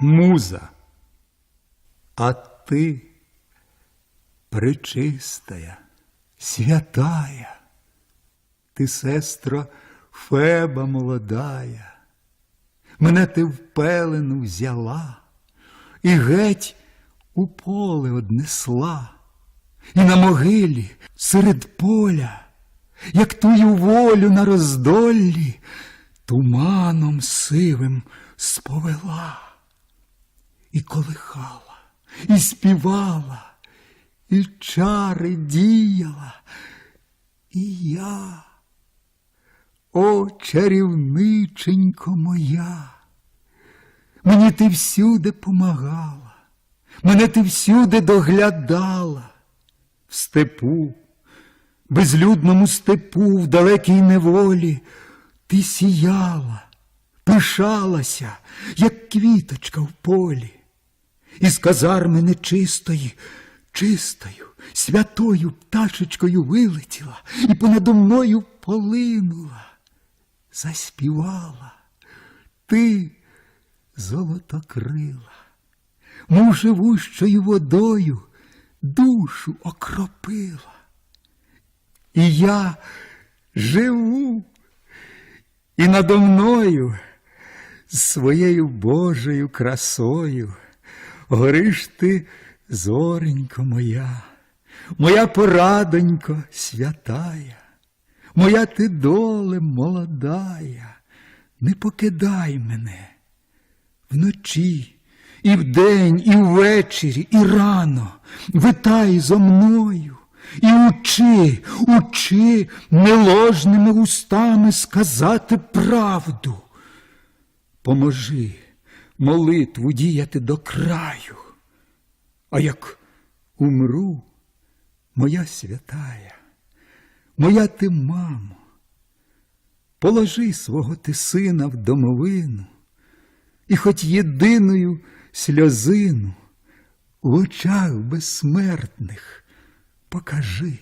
муза. А ты, пречистая, святая, ти, сестро, Феба молодая, мене ти в пелену взяла і геть у поле однесла, і на могилі серед поля, як тую волю на роздоллі, туманом сивим сповела, і колихала, і співала, і чари діяла, і я. О, чарівниченько моя, мені ти всюди помагала, мене ти всюди доглядала, в степу, безлюдному степу, в далекій неволі, ти сіяла, пишалася, як квіточка в полі, із казарми нечистої, чистою, святою пташечкою вилетіла і понадо мною полинула заспівала, ти золотокрила, мов живущою водою душу окропила. І я живу, і надо мною з своєю Божою красою гориш ти, зоренько моя, моя порадонько святая. Моя ти доле молодая, не покидай мене вночі, і вдень, і ввечері, і рано витай зо мною і учи, учи неложними устами сказати правду. Поможи молитву діяти до краю, а як умру, моя святая. Моя ти мамо, положи свого ти сина в домовину, і хоч єдиною сльозину в очах безсмертних покажи.